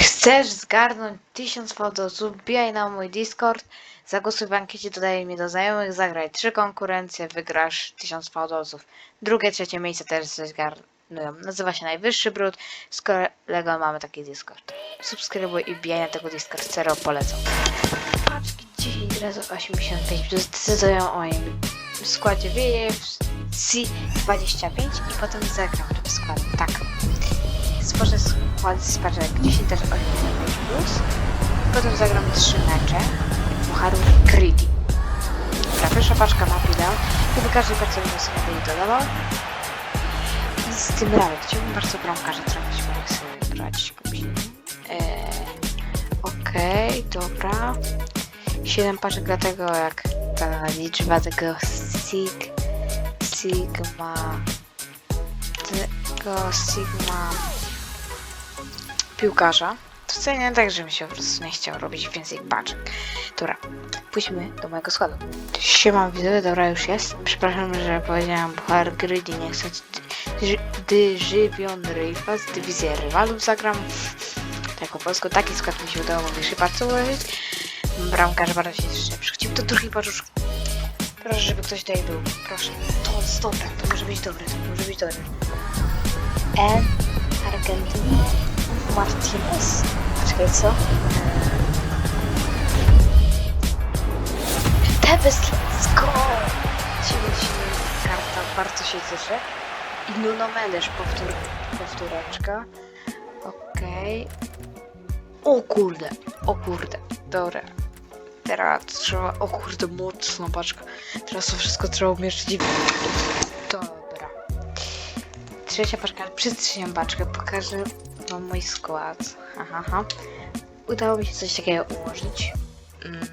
Chcesz zgarnąć 1000 fałdosów? Wbijaj na mój Discord, zagłosuj w ankiecie, dodaj mnie do znajomych, zagraj trzy konkurencje, wygrasz 1000 fałdosów. Drugie, trzecie miejsce też zgarnują. Nazywa się Najwyższy Brud. Z kolegą mamy taki Discord. Subskrybuj i wbijaj na tego Discord, serio polecam. Paczki 10 razy 85 decydują o moim składzie VFC25 i potem zagram tym składem. Tak. Stworzę skład z paczek 10 też 85 plus. Potem zagram 3 mecze Pucharów Greedy. Dobra, pierwsza paczka ma pile. Gdyby każdy bardzo bym sobie jej dodawał. I z tym razem chciałbym bardzo bramkarza trafić, bo jak sobie brać eee, Okej, dobra. 7 paczek dlatego jak ta liczba tego Sig Sigma tego Sigma piłkarza. To wcale nie tak, się po prostu nie chciał robić więcej paczek. Dobra, pójdźmy do mojego składu. Siema widzowie, dobra już jest. Przepraszam, że powiedziałem Puchar Grydi, nie chcę dyżywion Ryfa z dywizji rywalów zagram. Tak po polsku, taki skład mi się udało mogli bardzo ułożyć. Bramkarz bardzo się przychodził do drugiej paczuszki. Proszę, żeby ktoś tutaj był. Proszę. To jest to może być dobre, to może być dobre. N. Argentyna. Martinez. Czekaj, co? Tebes, let's go! Ciemniejszy karta, bardzo się cieszę. I Nuno Mendes, powtór, powtóreczka. Okej. O kurde, o kurde, dobra. Teraz trzeba, o kurde, mocno paczka. Teraz to wszystko trzeba umieszczyć. Dobra. Trzecia paczka, przez trzecią paczkę pokażę wam mój skład. Ha, ha, ha. Udało mi się coś takiego ułożyć. Mm.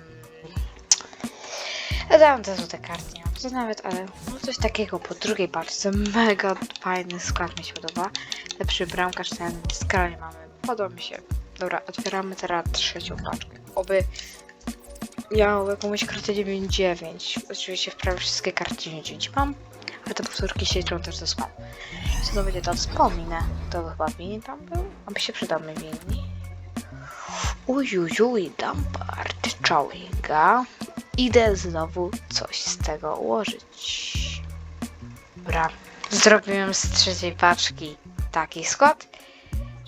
Dałam te złote karty, nie mam co nawet, ale no coś takiego po drugiej paczce. Mega fajny skład mi się podoba. Lepszy bramkarz ten skrajnie mamy. Podoba mi się. Dobra, otwieramy teraz trzecią paczkę. Oby miał jakąś kartę 9-9. Oczywiście w prawie wszystkie karty 9 mam, ale te powtórki się liczą też ze składu. Co to będzie to wspominę. To chyba mini tam był? Aby się przydał mi mini. Ujujuj, Dumpard, Chowinga. Idę znowu coś z tego ułożyć. Dobra, zrobiłem z trzeciej paczki taki skład.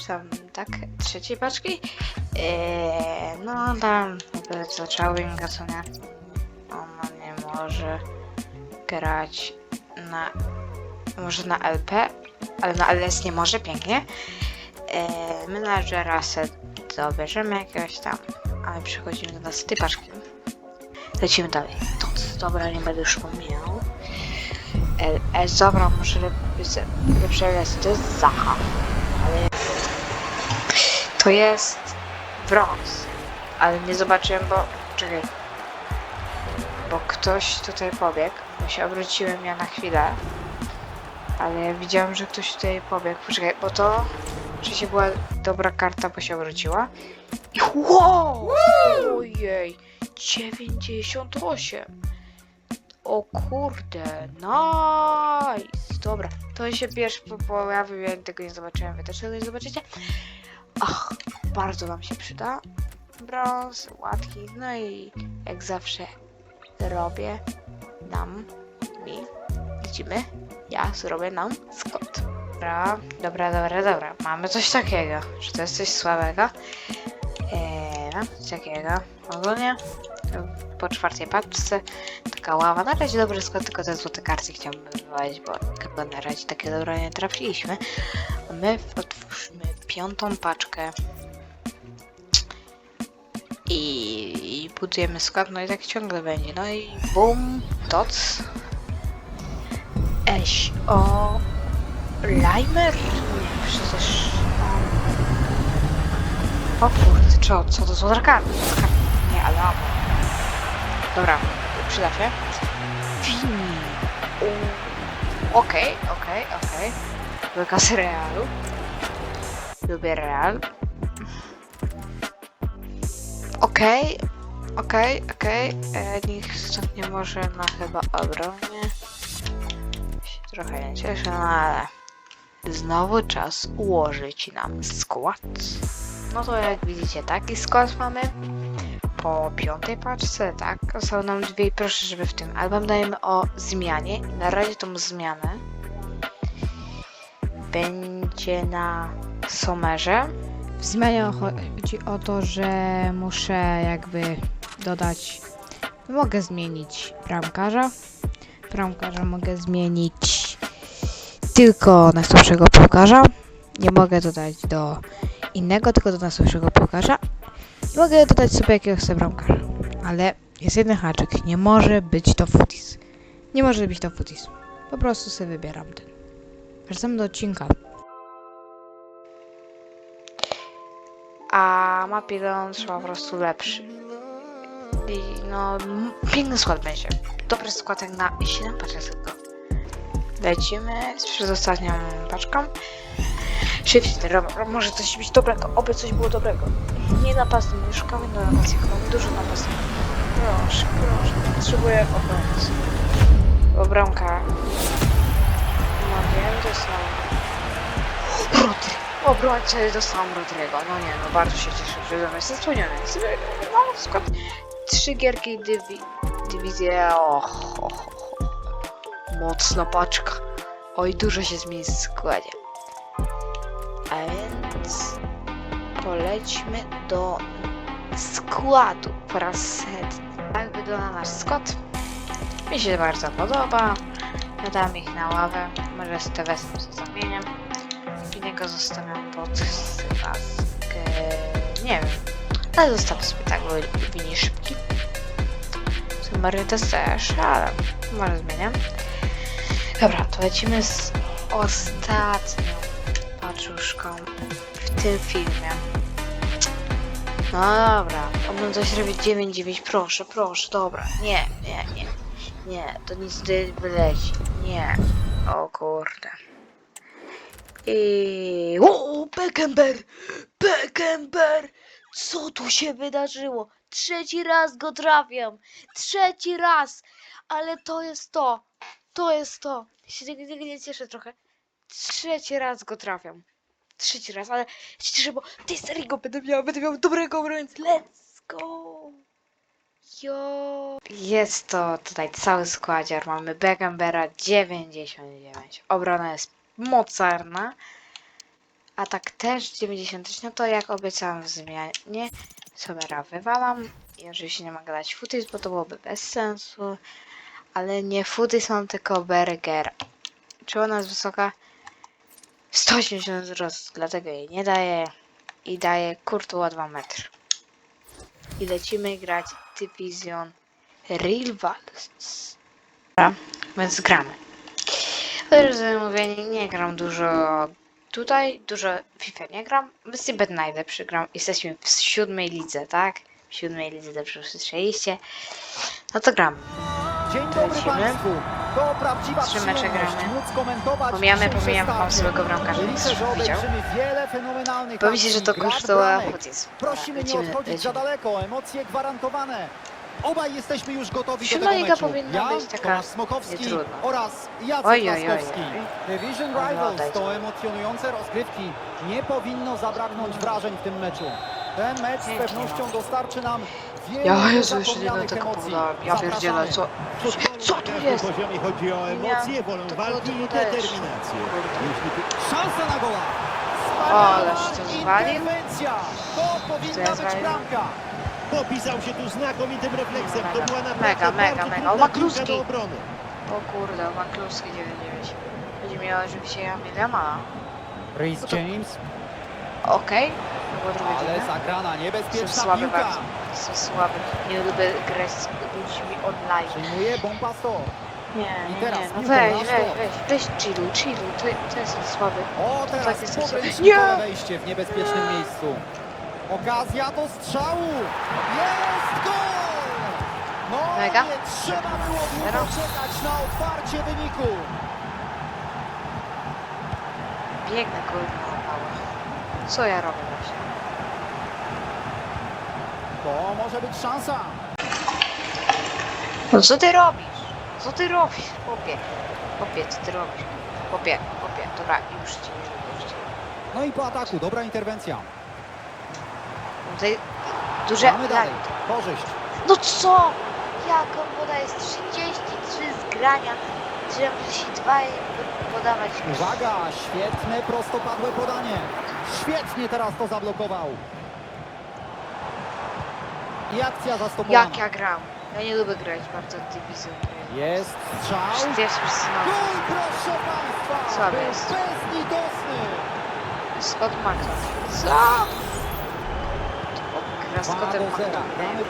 Tam, tak, trzeciej paczki. Eee, no tam, jakby co nie. Ona nie może grać na może na LP, ale na LS nie może, pięknie. Eee, menadżera se dobierzemy jakiegoś tam, ale przechodzimy do nas paczki. Lecimy dalej. To, dobra, nie będę już pomijał. LS, dobra, może lepiej, lepsze LS, to jest Zaha, ale to jest brąz, ale nie zobaczyłem, bo, czekaj, bo ktoś tutaj pobiegł, się obróciłem ja na chwilę, ale widziałem, że ktoś tutaj pobiegł. Poczekaj, bo to oczywiście była dobra karta, bo się obróciła. I wow! Ojej! 98! O kurde, nice! Dobra, to się pierwszy po- pojawił, ja tego nie zobaczyłem, wy też tego nie zobaczycie. Ach, bardzo wam się przyda. Brąz, łatki, no i jak zawsze robię nam, mi, lecimy ja zrobię nam skład. Dobra, dobra, dobra, dobra. Mamy coś takiego. Czy to jest coś słabego? Eee, coś takiego. Ogólnie po czwartej paczce taka ława. Na razie dobry skład, tylko te złote karty chciałbym wywalić, bo chyba na razie takie dobre nie trafiliśmy. My otwórzmy piątą paczkę. I, I budujemy skład, no i tak ciągle będzie. No i bum, doc. Eś, o... Limer? Nie, przecież... O kurde, co, co to są karty? Nie, ale. Dobra, przyda się. Fini. Okej, okej, okej. Wykaz realu. Lubię real. Okej, okej, okej. E, Niech stopnie może na chyba obronie się trochę nie cieszę, no ale znowu czas ułożyć nam skład. no to jak widzicie, taki skład mamy. Po piątej paczce, tak, są nam dwie i proszę, żeby w tym album dajemy o zmianie. Na razie tą zmianę będzie na Somerze. W zmianie chodzi o to, że muszę jakby dodać. Mogę zmienić bramkarza. Bramkarza mogę zmienić tylko na słabszego piłkarza. Nie mogę dodać do innego, tylko do najsłabszego piłkarza. I mogę dodać sobie jakiego chcę bramkarza. Ale jest jeden haczyk. Nie może być to futis. Nie może być to futis. Po prostu sobie wybieram ten. Wracamy do odcinka. A Mapilon trzeba po prostu lepszy. I no, piękny skład będzie. Dobry skład jak na 7 paczek tylko. Lecimy z przedostatnią paczką. Szybciej, może coś być dobrego, oby coś było dobrego. Nie napastnik, nie szukamy do napastnika, mamy dużo napastników. Proszę, proszę, potrzebuję obrońcy. Bo bramka... No wiem, to jest na... Rodry. Obrońcę dostałam Rodrigo. No nie, no bardzo się cieszę, że dom jest. Sobie mam w skład trzy gierki dywi dywizję. Och, och, och. Mocna paczka. Oj, dużo się zmieni w składzie. A więc polećmy do składu po raz setny. Tak wygląda nasz skład. Mi się bardzo podoba. Ja dam ich na ławę. Może te wezmę z zamieniem. Innego zostawiam pod składkę. Nie wiem. Ale zostawię sobie tak, bo wini szybki. Submarine też, ale może zmieniam. Dobra, to lecimy z ostatnią paczuszką w tym filmie. No dobra, on coś robić 9-9, proszę, proszę, dobra. Nie, nie, nie. Nie, to nic wyleci. Nie. O kurde. I... O, Beckenber! Beckenber! Co tu się wydarzyło? Trzeci raz go trafiam! Trzeci raz! Ale to jest to! To jest to! Się nie cieszę trochę. Trzeci raz go trafiam. Trzeci raz, ale się cieszę, bo w tej serii go będę miał, będę miał dobrego obrońcę. Let's go! Jo! Jest to tutaj cały składziar. Mamy Beckenbera 99. Obrona jest mocarna. Atak też 90. No to jak obiecałam w zmianie, Somera wywalam. I oczywiście nie mogę dać futis, bo to byłoby bez sensu. Ale nie futis mam, tylko Berger. Czy ona jest wysoka? 180 wzrost, dlatego jej nie daję. I daję Kurtuła 2 metry. I lecimy grać Division Rivals. Dobra, więc gramy. Też mówię, nie, nie gram dużo tutaj, dużo FIFA nie gram. W Cybet najlepszy gram. Jesteśmy w siódmej lidze, tak? W siódmej lidze dobrze usłyszeliście. No to gram. Dzień dobry Lecimy. Państwu. To prawdziwa Trzy mecze gramy. Pomijamy, pomijamy starcie. swojego bramkarza, już widział. myślę, że to. Futis. Prosimy nie Lecimy, odchodzić za lecimy. daleko, emocje gwarantowane. Obaj jesteśmy już gotowi Siódma do tego liga meczu. powinna ja, być taka Tomasz Smokowski nietrudna. oraz Jacek Oj, oj, oj, Laskowski. oj. Division Oj, Rivals to emocjonujące rozgrywki. Nie powinno zabraknąć wrażeń w tym meczu. Ten mecz z Pięknie, pewnością no. dostarczy nam wiele Ja Jezu, jeszcze nie niezapomnianych tego emocji. podałem. Ja pierdzielę, co? Co tu jest? poziomie chodzi o emocje, wolą to walki było i to też. determinację. Kurde. Jeśli ty... Szansa na goła! O, ależ to zwalił. Interwencja! To powinna być zwalił. bramka! Popisał się tu znakomitym refleksem. To Mega, była naprawdę mega, mega, mega. O, ma piłka kluski. do obrony. O kurde, Makluski 99. Będzie miała oczywiście Jamila Rhys James, Okej. To drugie ale zagrana Są niebezpieczna słabe piłka. bardzo. Są słabe. Nie lubię grać z ludźmi online. Przyjmuje Bompasto. Nie, I nie, teraz nie. No weź, weź, weź, weź chillu, chillu. To, to jest słaby. O, tak teraz jest słaby. pokrętnikowe wejście w niebezpiecznym miejscu. Okazja do strzału. Jest gol! No Mega. nie trzeba było długo czekać na otwarcie wyniku. Biegnę kurwa mała. Co ja robię właśnie? To może być szansa. No co ty robisz? Co ty robisz? Chłopie. Chłopie, co ty robisz? Chłopie, chłopie. Dobra, już ci, już ci. No i po ataku, dobra interwencja. Tutaj duże... Mamy dalej. Korzyść. No co? Jaką woda jest 33 z grania. Że musi dwa podawać. Uwaga, świetne prostopadłe podanie. Świetnie teraz to zablokował. I akcja zastopowana. Jak ja gram? Ja nie lubię grać bardzo dywizją. Jest strzał. Jest personalny. Gol, proszę Państwa! Słaby jest. bezlitosny. Scott Maxon. Co? Gra 2 Scottem do 0. Maxonem. Gramy.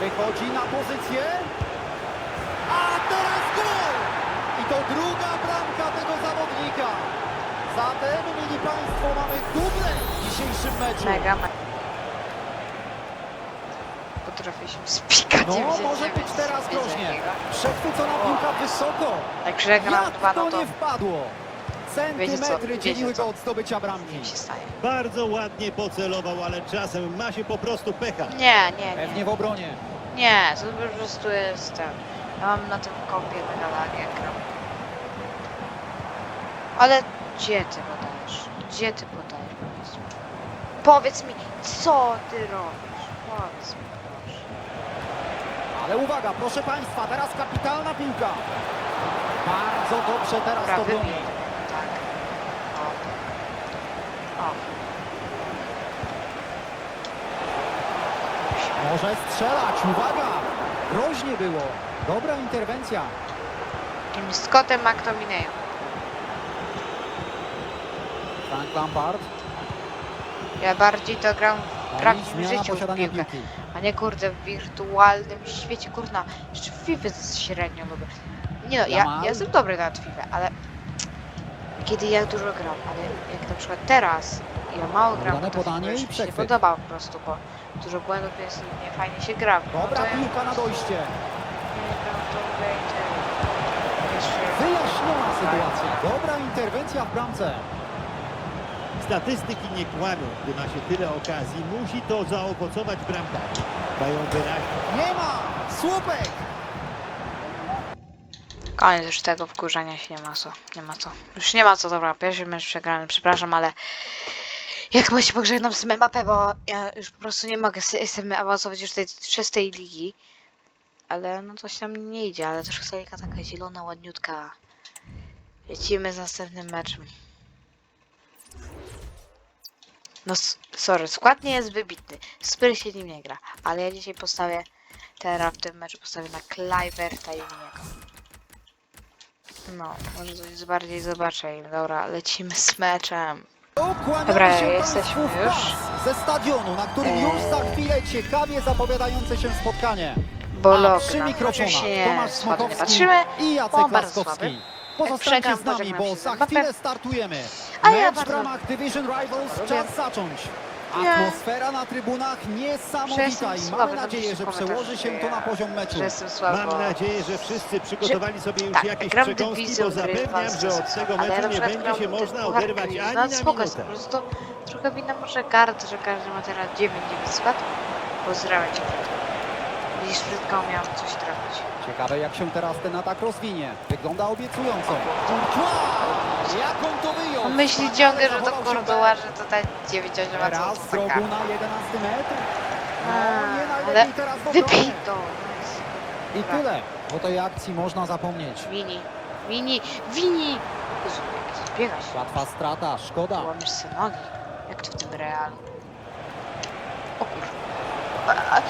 Wychodzi na pozycję. A teraz gol! I to druga bramka tego zawodnika. Zatem, mili Państwo, mamy duble w dzisiejszym meczu. Mega. Potrafię się spikać. No, może być teraz groźnie. Przechwycona piłka wysoko. Także gram Jak dwa, no to nie wpadło? Wiecie co, Centymetry wiecie dzieliły co. go od zdobycia bramki. nie się staje. Bardzo ładnie pocelował, ale czasem ma się po prostu pecha. Nie, nie, nie. Pewnie w obronie. Nie, to po prostu jest ten. Ja mam na tym kompie mega lag, jak gram. Ale gdzie ty podajesz? Gdzie ty podajesz? Powiedz mi. Powiedz mi, co ty robisz? Powiedz mi, proszę. Ale uwaga, proszę Państwa, teraz kapitalna piłka. Bardzo dobrze teraz Dobra, to broni. Tak. O. O. Może strzelać, uwaga! Groźnie było. Dobra interwencja. Takim Scottem McTominayem. Frank Lampard. Ja bardziej to gram w prawdziwym zmiana życiu w posiadania piłkę. piłki. A nie kurde w wirtualnym świecie, kurna. Jeszcze w FIFA średnio lubię. Nie no, ja, Jamal. ja jestem dobry na FIFA, ale kiedy ja dużo gram, ale jak na przykład teraz ja mało gram, Udane to podanie już i mi się nie przechwyt. podoba po prostu, bo dużo błędów jest i nie fajnie się gra. No Dobra to ja piłka na dojście. jeszcze- Wyjaśniona sytuacja. Dobra interwencja w bramce. Statystyki nie kłamią. Gdy ma się tyle okazji, musi to zaowocować bramkami. Dają wyraźnie. Nie ma! Słupek! Koniec już tego wkurzania się nie ma co, nie ma co. Już nie ma co, dobra, pierwszy mecz przegrany, przepraszam, ale jak chyba się pożegnam z Mbappé, bo ja już po prostu nie mogę, jestem awansować już tej szóstej ligi. Ale no coś tam nie idzie, ale też Kostelika taka zielona, ładniutka. Lecimy z następnym meczem. No sorry, skład nie jest wybitny, Spyr się nim nie gra, ale ja dzisiaj postawię, teraz w tym meczu postawię na Kluiverta i. No, może coś bardziej zobaczę. Dobra, lecimy z meczem. Dobra, jesteśmy już. ze stadionu, na którym Eee. już za chwilę ciekawie zapowiadające się spotkanie. Bologna. przy mikrofonach Tomasz Smokowski patrzymy. i Jacek Laskowski. słaby. Pozostańcie z nami, bo za chwilę startujemy. A ja Mecz bardzo w ramach Division Rivals czas zacząć. Nie. Atmosfera na trybunach niesamowita i mamy nadzieję, że przełoży się to na poziom meczu. Że jestem słabo. Mam nadzieję, że wszyscy przygotowali sobie już tak, jakieś gram przekąski, dywizją bo gry zapewniam, że od tego ale ja meczu na nie przykład będzie gram się można oderwać ani no, na spoko jest, po minutę. prostu trochę wina może kart, że każdy ma teraz 9 9 skład. Pozdrawiam cię. Widzisz, Frytką miał coś trafić. Ciekawe jak się teraz ten atak rozwinie. Wygląda obiecująco. Courtois! Jak on to wyjął? On myśli ciągle, że to się Kordoła, że to tak 9 8 ma co z rogu na 11 metr. No, nie A, najlepiej ale teraz Wypij to! I tyle. Po tej akcji można zapomnieć. Wini, wini, wini! Jezu, jak? Łatwa strata, szkoda. Łamiesz sobie nogi. Jak to w tym realu? O kurwa.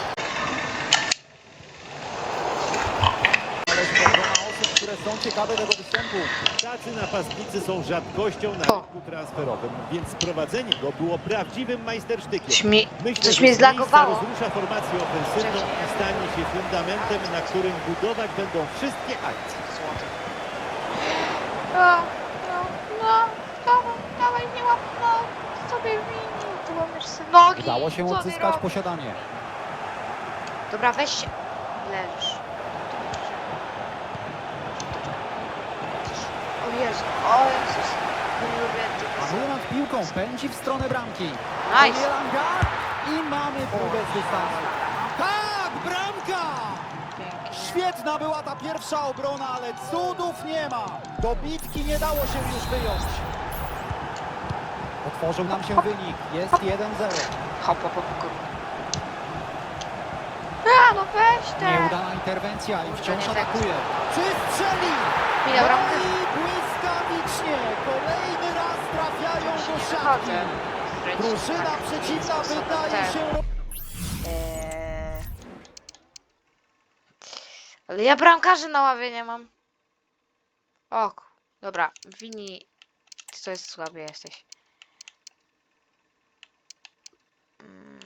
Są ciekawe tego występu. Tacy napastnicy są rzadkością na O. rynku transferowym, więc sprowadzenie go było prawdziwym majstersztykiem. Myślę, coś że mnie zlagowało. rozrusza formację ofensywną i stanie się fundamentem, na którym budować będą wszystkie akcje. Złoty. No, no, no, dawaj, dawaj, nie łap, no, sobie wini, tu łamiesz sobie nogi. Udało się odzyskać posiadanie. Dobra, weź się. Leżysz. O Jezu, o Jezus. Nie lubię tych Panuje nad piłką, pędzi w stronę bramki. Nice. I mamy próbę z dystansu. Tak, bramka! Świetna była ta pierwsza obrona, ale cudów nie ma. Do bitki nie dało się już wyjąć. Otworzył nam się wynik. Jest 1-0. Hop, hop, hop. A, no weź te! Nieudana interwencja i wciąż tak. atakuje. Czy strzeli? Minął No siatki. wychodzę. Drużyna przeciwna wydaje się... Eee... Ale ja bramkarzy na ławie nie mam. Ok, dobra, wini. Ty to jest słaby jesteś. Mm,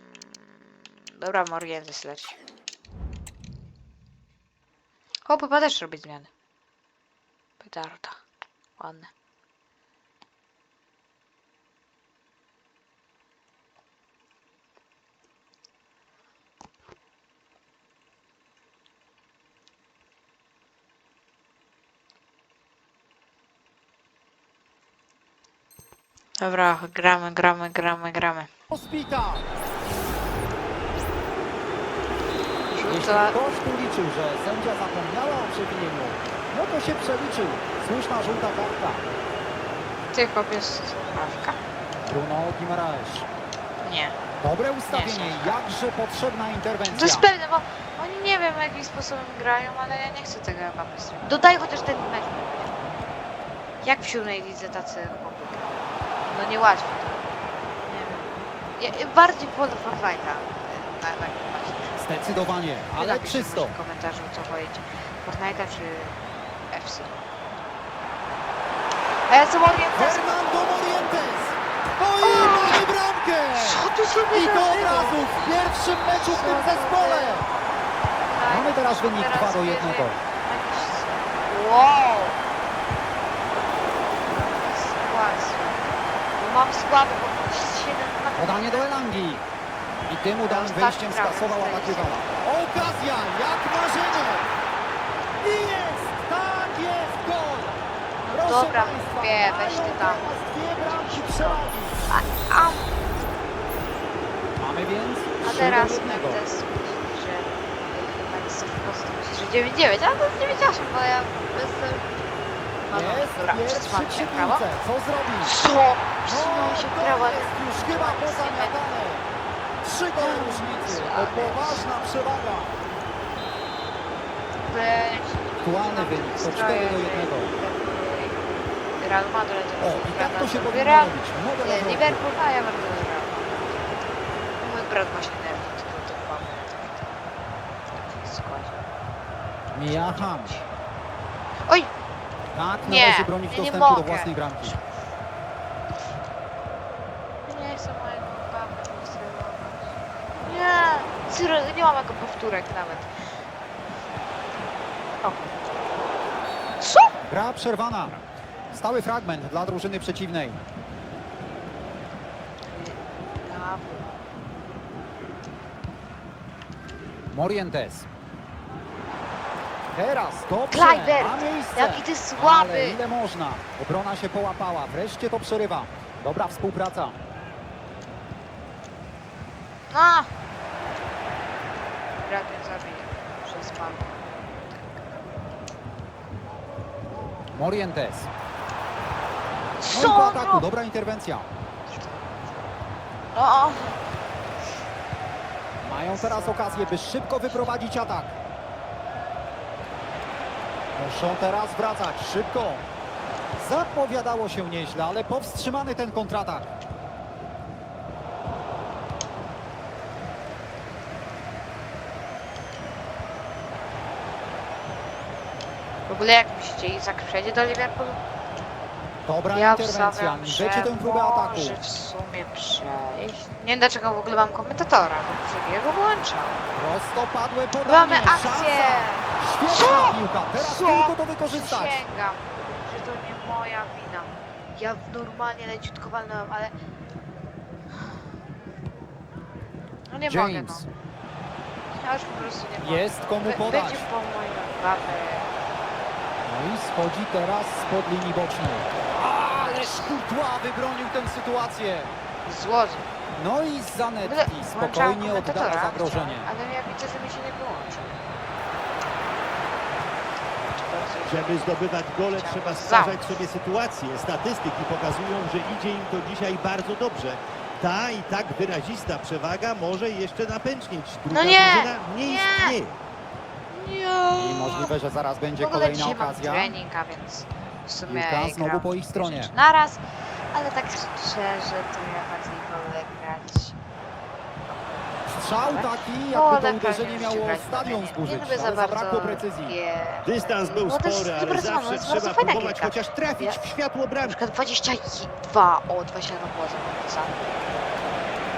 Dobra, Morientes leci. O, papa też robi zmiany. Petarda. Ładne. Dobra, gramy, gramy, gramy, gramy. Hospita. Jeśli Rzuca. ktoś tu liczył, że sędzia zapomniała o przewinieniu, no to się przeliczył. Słuszna żółta kartka. Ty jest prawka? Bruno Guimaraes. Nie. Dobre ustawienie, Nie, jakże potrzebna interwencja. To jest pewne, bo oni nie wiem jakim sposobem grają, ale ja nie chcę tego Mbappé. Dodaj chociaż ten mecz. Jak w siódmej lidze tacy chłopy grają? No niełatwo. Nie wiem. Ja, bardziej wolę Fortnite'a. Na, na, na, Zdecydowanie, ale czysto. W komentarzu co wolicie. Fortnite'a czy FC. Co mówię? Fernando Morientes. No i mamy bramkę. Co tu się I to od razu w pierwszym meczu w tym zespole. Mamy teraz wynik teraz 2 do bierze 1. jakiś- Wow! Sytuacja. Bo mam słaby, bo 7 na Podanie do Elangi. I tym udanym Ostatni wejściem prawy, skasował zdaje się. Okazja, jak marzenie. I jest, tak jest gol. Dobra, wie, weź ty tam. teraz dwie bramki przewagi. A, a, Mamy więc a 3 teraz do 1. Mendes myśli, że chyba jest w prostu myśli, że 9-9, ale to jest 9-8, bo ja jestem... No, no, Jest dobra, przetrzymam przy się prawo. Co zrobi? Co? Przetrzymałem się w jest już chyba pozamiatane. Trzy gole różnicy. To poważna przewaga. Aktualny wynik to 4 do 1. Real Madrid. O, i tak to się powinno robić. Liverpool, a ja bardzo Real. Mój brat właśnie nerwy, tylko to mamy w składzie. Mija Ham. Oj! Tak Nie, nie, nie dostępu do mogę. własnej bramki. Nie chcę mojego baby Nie! Cyril, nie mam jako powtórek nawet. O. Co? Gra przerwana. Stały fragment dla drużyny przeciwnej. Morientes. Teraz dobrze, Kluivert, ma miejsce. jaki ty Ale słaby! ile można? Obrona się połapała. Wreszcie to przerywa. Dobra współpraca. A! Brat mnie zabije. Przez pan. Morientes. No i Co? ataku. Dobra interwencja. no. Mają teraz okazję, by szybko wyprowadzić atak. Muszą teraz wracać szybko. Zapowiadało się nieźle, ale powstrzymany ten kontratak. W ogóle jak myślicie, Izak przejdzie do Liverpoolu? Dobra Ja interwencja. Niszecie tę próbę ataku. może w sumie przejść. Nie wiem dlaczego w ogóle mam komentatora, bo sobie go włączał. Prostopadłe podanie. Mamy akcję! Świetna piłka. Teraz Co? tylko to wykorzystać. Przysięgam, że to nie moja wina. Ja normalnie leciutko walnąłem, ale... No nie mogę, no. James. Ja już po prostu nie mogę. Jest komu Wy- podać. Będzie po. No i schodzi teraz spod linii bocznej. Ależ Courtois wybronił tę sytuację. Złodziej. No i Zanetti spokojnie oddala zagrożenie. Ale ja widzę, że mi się nie już Żeby zdobywać gole trzeba za. stwarzać sobie sytuacje. Statystyki pokazują, że idzie im to dzisiaj bardzo dobrze. Ta i tak wyrazista przewaga może jeszcze napęcznić. Druga No nie Nie! istnieje. I możliwe, że zaraz będzie ogóle kolejna dzisiaj mam okazja. trening, a więc w sumie Piłka znowu gram po ich stronie. rzeczy Naraz, ale tak szczerze to ja bardziej wolę grać. Strzał taki, jakby to uderzenie miało stadion Nie zburzyć, lubię za ale bardzo precyzji. Dystans był No to jest spory, ale zawsze jest bardzo trzeba próbować gierka. chociaż trafić Ja- w światło Na bramki. przykład 22, o 20 to było za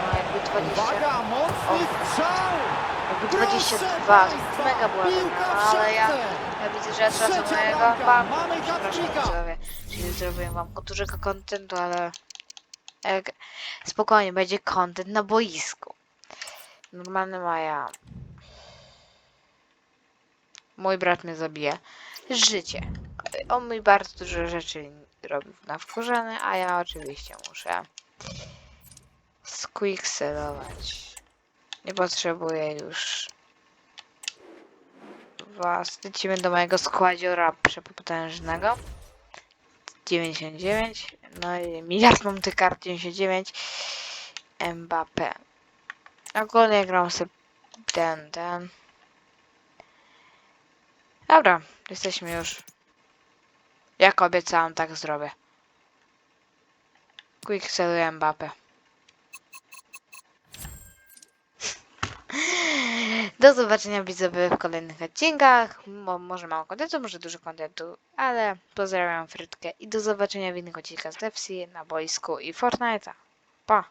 No jakby 20, Uwaga, mocny strzał! Jakby Proszę 22, państwa, to mega była dobra, no ale ja, ja widzę, że ja tracę mojego mamy Przepraszam widzowie, czyli zrobiłem wam dużego kontentu, ale jak, spokojnie, będzie content na boisku. Normalny Maja. Mój brat mnie zabije. Życie. On mi bardzo dużo rzeczy robi na wkurzany, a ja oczywiście muszę squickselować. Nie potrzebuję już was. Lecimy do mojego składziora przepotężnego. 99. No i miliard mam tych kart 99. Mbappé. Ogólnie gram sobie ten, ten. Dobra, jesteśmy już. Jak obiecałam, tak zrobię. Quick celuję Mbappé. Do zobaczenia widzowie w kolejnych odcinkach. Mo może mało kontentu, może dużo kontentu, ale pozdrawiam Frytkę i do zobaczenia w innych odcinkach z Depsy, na boisku i Fortnite'a. Pa!